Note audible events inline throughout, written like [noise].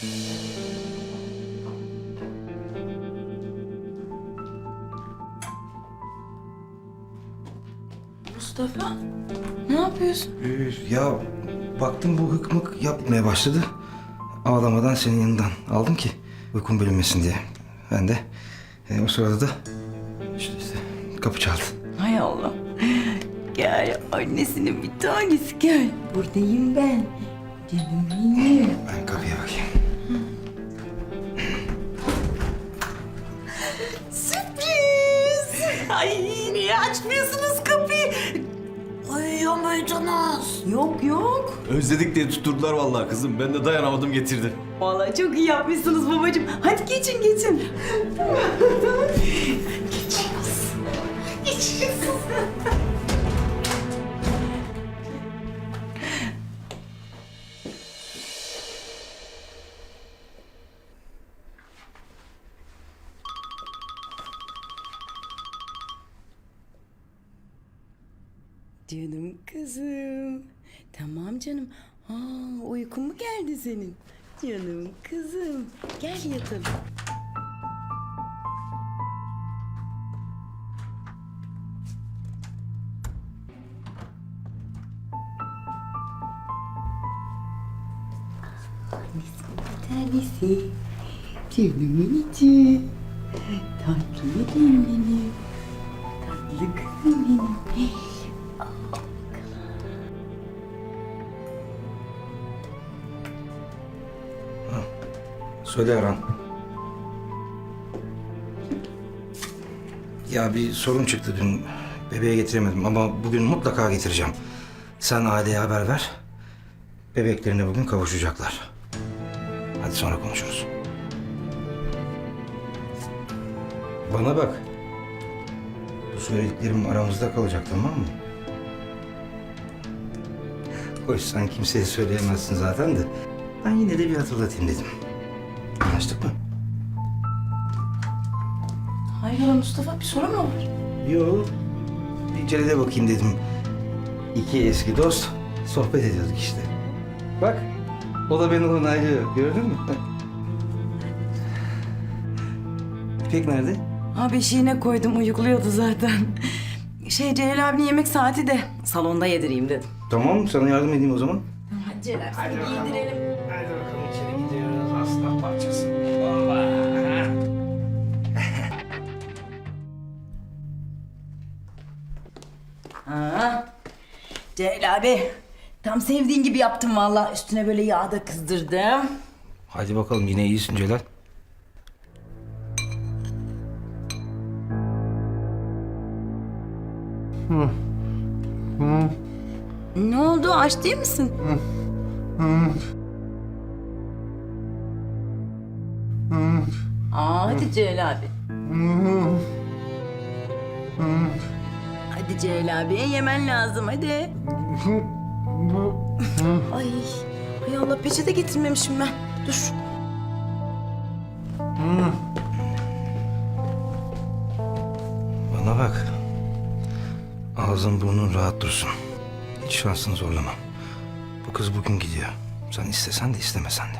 Mustafa, ne yapıyorsun? Ee, ya baktım bu hık mık yapmaya başladı. Ağlamadan senin yanından aldım ki uykum bölünmesin diye. Ben de e, o sırada da işte, işte kapı çaldı. Hay Allah. Gel annesinin bir tanesi gel. Buradayım ben. Canım benim. Ben kapıya bakayım. Sürpriz. [laughs] Ay niye açmıyorsunuz kapıyı? Uyuyor muydunuz? Yok yok. Özledik diye tutturdular vallahi kızım. Ben de dayanamadım getirdim. Vallahi çok iyi yapmışsınız babacığım. Hadi geçin geçin. Geçiyoruz. Geçiyoruz. Canım kızım. Tamam canım. Aa, uykun mu geldi senin? Canım kızım. Gel yatalım. Annesinin bir tanesi. Canımın içi. Tatlı bebeğim Söyle Erhan. Ya bir sorun çıktı dün. Bebeğe getiremedim ama bugün mutlaka getireceğim. Sen aileye haber ver. Bebeklerine bugün kavuşacaklar. Hadi sonra konuşuruz. Bana bak. Bu söylediklerim aramızda kalacak tamam mı? Hoş sen kimseye söyleyemezsin zaten de. Ben yine de bir hatırlatayım dedim. Anlaştık mı? Hayrola Mustafa bir sorun mu var? Yok. Bir Celal'e bakayım dedim. İki eski dost sohbet ediyorduk işte. Bak o da beni onaylıyor. Gördün mü? İpek nerede? Ha beşiğine koydum uyukluyordu zaten. Şey Celal abinin yemek saati de salonda yedireyim dedim. Tamam sana yardım edeyim o zaman. Hadi Celal seni giydirelim. Hadi bakalım Celal abi tam sevdiğin gibi yaptım vallahi. Üstüne böyle yağ da kızdırdım. Hadi bakalım yine iyisin Celal. Ne oldu aç değil misin? Aa, hadi Celal abi. Hadi Celal abi yemen lazım hadi. ay, ay Allah peçete getirmemişim ben. Dur. Bana bak. Ağzın burnun rahat dursun. Hiç şansını zorlama. Bu kız bugün gidiyor. Sen istesen de istemesen de.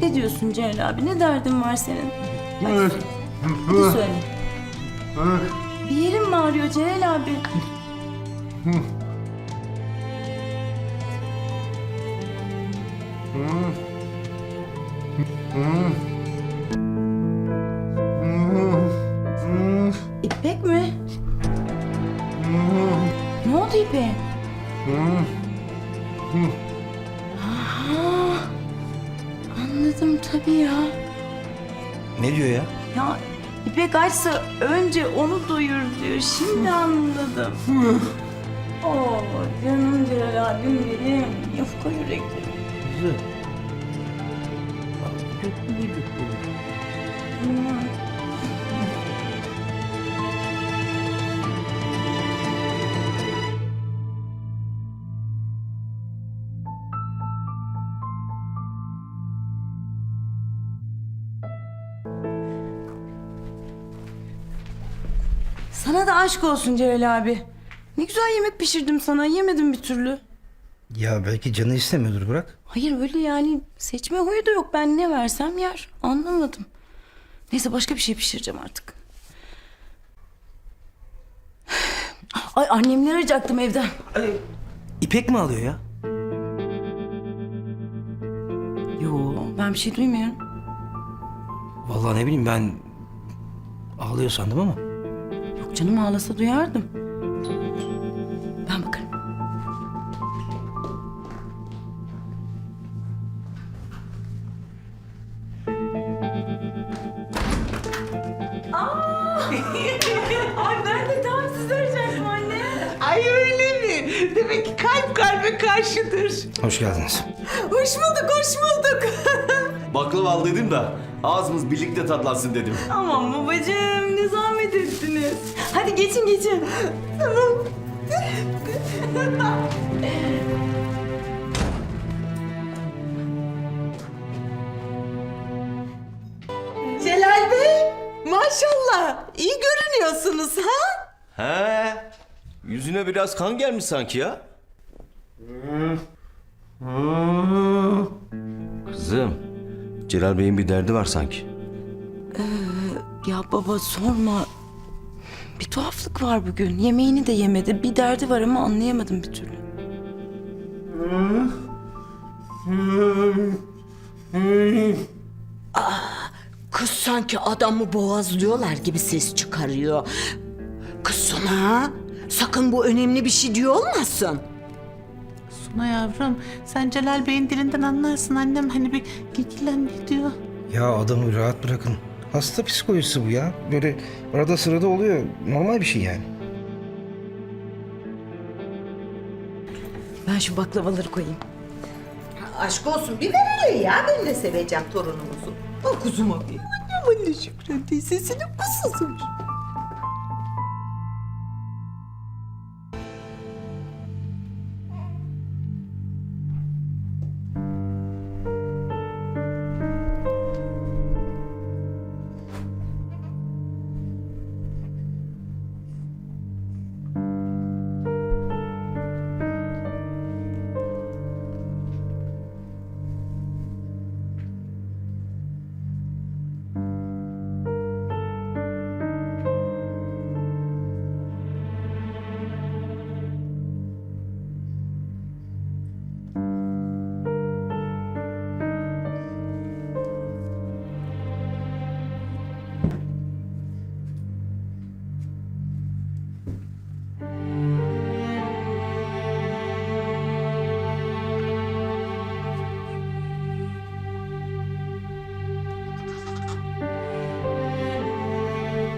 Ne diyorsun Celal abi? Ne derdin var senin? Hadi, hadi söyle. Bir yerin mi ağrıyor Celal abi? İpek ya. Ne diyor ya? Ya İpek açsa önce onu doyur diyor. Şimdi anladım. Oo canım Celal abim benim. Yufka yürekli. Güzel. Hmm. Sana da aşk olsun Celal abi. Ne güzel yemek pişirdim sana. Yemedim bir türlü. Ya belki canı istemiyordur bırak. Hayır öyle yani seçme huyu da yok. Ben ne versem yer. Anlamadım. Neyse başka bir şey pişireceğim artık. [sighs] Ay annemleri arayacaktım evden. İpek mi alıyor ya? Yo ben bir şey duymuyorum. Vallahi ne bileyim ben ağlıyor sandım ama. Canım ağlasa duyardım. Ben bakarım. [laughs] Ay ben de tam sizi arayacaktım anne. Ay öyle mi? Demek ki kalp kalbe karşıdır. Hoş geldiniz. Hoş bulduk, hoş bulduk. [laughs] Baklava aldıydım da ağzımız birlikte tatlansın dedim. Aman babacığım ne zahmet ettiniz. Hadi geçin geçin. Tamam. Celal Bey, maşallah iyi görünüyorsunuz ha? He. Yüzüne biraz kan gelmiş sanki ya. Kızım, Celal Bey'in bir derdi var sanki. Ya baba sorma. Bir tuhaflık var bugün. Yemeğini de yemedi. Bir derdi var ama anlayamadım bir türlü. Kız sanki adamı boğazlıyorlar gibi ses çıkarıyor. Kız Suna, sakın bu önemli bir şey diyor olmasın. Suna yavrum sen Celal Bey'in dilinden anlarsın annem hani bir gigilen ne diyor. Ya adamı rahat bırakın. Hasta psikolojisi bu ya. Böyle arada sırada oluyor. Normal bir şey yani. Ben şu baklavaları koyayım. Aşk olsun bir ver öyle ya. Ben de seveceğim torunumuzu. O kuzuma bir. Annem anne Şükran teyzesinin kuzusudur.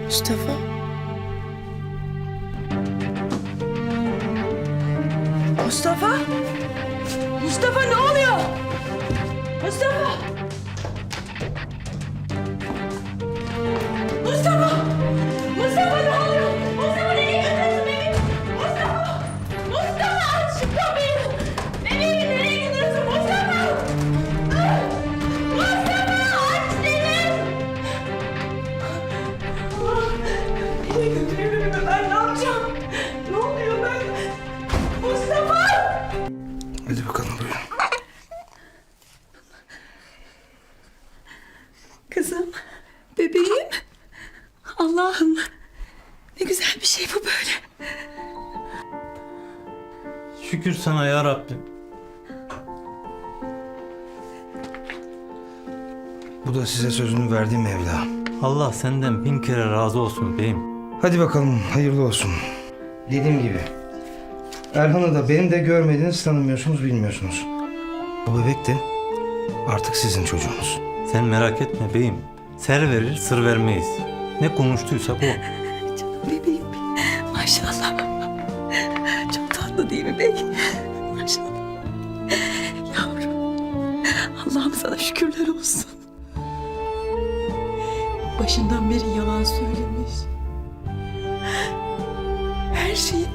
Mustafa. Mustafa. Mustafa ne oluyor? Mustafa. Hadi bakalım buyurun. Kızım, bebeğim. Allah'ım. Ne güzel bir şey bu böyle. Şükür sana ya Rabbim. Bu da size sözünü verdiğim Mevla. Allah senden bin kere razı olsun beyim. Hadi bakalım hayırlı olsun. Dediğim gibi. Erhan'ı da benim de görmediniz, tanımıyorsunuz, bilmiyorsunuz. Bu bebek de artık sizin çocuğunuz. Sen merak etme beyim. Ser verir sır vermeyiz. Ne konuştuysak o. [laughs] Bebeğim. Maşallah. Çok tatlı değil mi bey? Maşallah. Yavrum. Allah'ım sana şükürler olsun. Başından beri yalan söylemiş. Her şeyi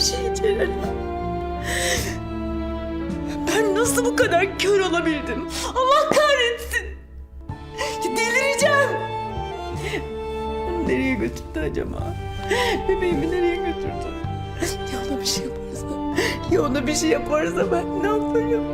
şey Ceren. Ben nasıl bu kadar kör olabildim? Allah kahretsin. Delireceğim. Onu nereye götürdü acaba? Bebeğimi nereye götürdü? Ya ona bir şey yaparsa? Ya ona bir şey yaparsa ben ne yaparım?